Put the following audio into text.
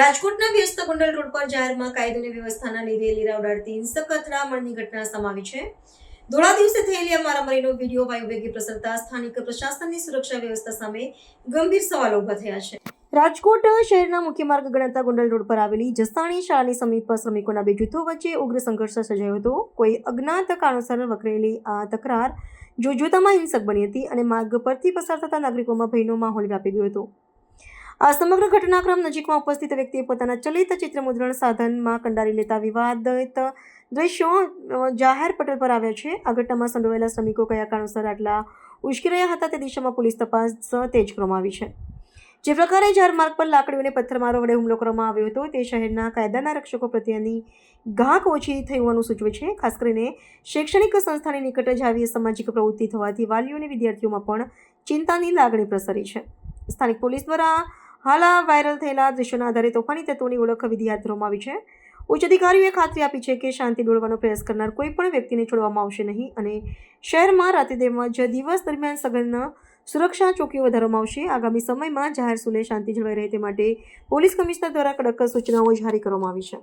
રાજકોટના વ્યસ્ત ગોંડલ રોડ પર જાહેરમાં કાયદો અને વ્યવસ્થાના લીધે લીરા ઉડાડતી હિંસક અથડામણની ઘટના સમાવી છે. ધોળા દિવસે થયેલી આ મારામારીનો વીડિયો વાયુવેગે પ્રસરતા સ્થાનિક પ્રશાસનની સુરક્ષા વ્યવસ્થા સામે ગંભીર સવાલો ઊભા થયા છે. રાજકોટ શહેરના મુખ્ય માર્ગ ગણાતા ગોંડલ રોડ પર આવેલી જસાણી શાળાની સમીપ શ્રમિકોના બે જૂથો વચ્ચે ઉગ્ર સંઘર્ષ સર્જાયો હતો. કોઈ અજ્ઞાત કારણોસર વકરેલી આ તકરાર જોજોતામાં હિંસક બની હતી અને માર્ગ પરથી પસાર થતા નાગરિકોમાં ભયનો માહોલ વ્યાપી ગયો હતો. આ સમગ્ર ઘટનાક્રમ નજીકમાં ઉપસ્થિત વ્યક્તિએ પોતાના ચલિત ચિત્ર મુદ્રણ સાધનમાં કંડારી લેતા વિવાદિત દ્રશ્યો જાહેર પટલ પર આવ્યા છે. આ ઘટનામાં સંડોવાયેલા શ્રમિકો કયા કારણોસર આટલા ઉશ્કેરાયા હતા તે દિશામાં પોલીસ તપાસ તેજ આવી છે. જે પ્રકારે જાહેર માર્ગ પર લાકડીઓને પથ્થરમારો વડે હુમલો કરવામાં આવ્યો હતો તે શહેરના કાયદાના રક્ષકો પ્રત્યેની ઘાક ઓછી થઈ હોવાનું સૂચવે છે. ખાસ કરીને શૈક્ષણિક સંસ્થાની નિકટ જ આવી સામાજિક પ્રવૃત્તિ થવાથી વાલીઓ અને વિદ્યાર્થીઓમાં પણ ચિંતાની લાગણી પ્રસરી છે. સ્થાનિક પોલીસ દ્વારા હાલ આ વાયરલ થયેલા દ્રશ્યોના આધારે તોફાની તત્વોની ઓળખ વિધિ હાથ ધરવામાં આવી છે. ઉચ્ચ અધિકારીઓએ ખાતરી આપી છે કે શાંતિ દોડવાનો પ્રયાસ કરનાર કોઈ પણ વ્યક્તિને છોડવામાં આવશે નહીં અને શહેરમાં રાતે તેમજ દિવસ દરમિયાન સઘન સુરક્ષા ચોકીઓ વધારવામાં આવશે. આગામી સમયમાં જાહેર સુલે શાંતિ જળવાઈ રહે તે માટે પોલીસ કમિશનર દ્વારા કડક સૂચનાઓ જારી કરવામાં આવી છે.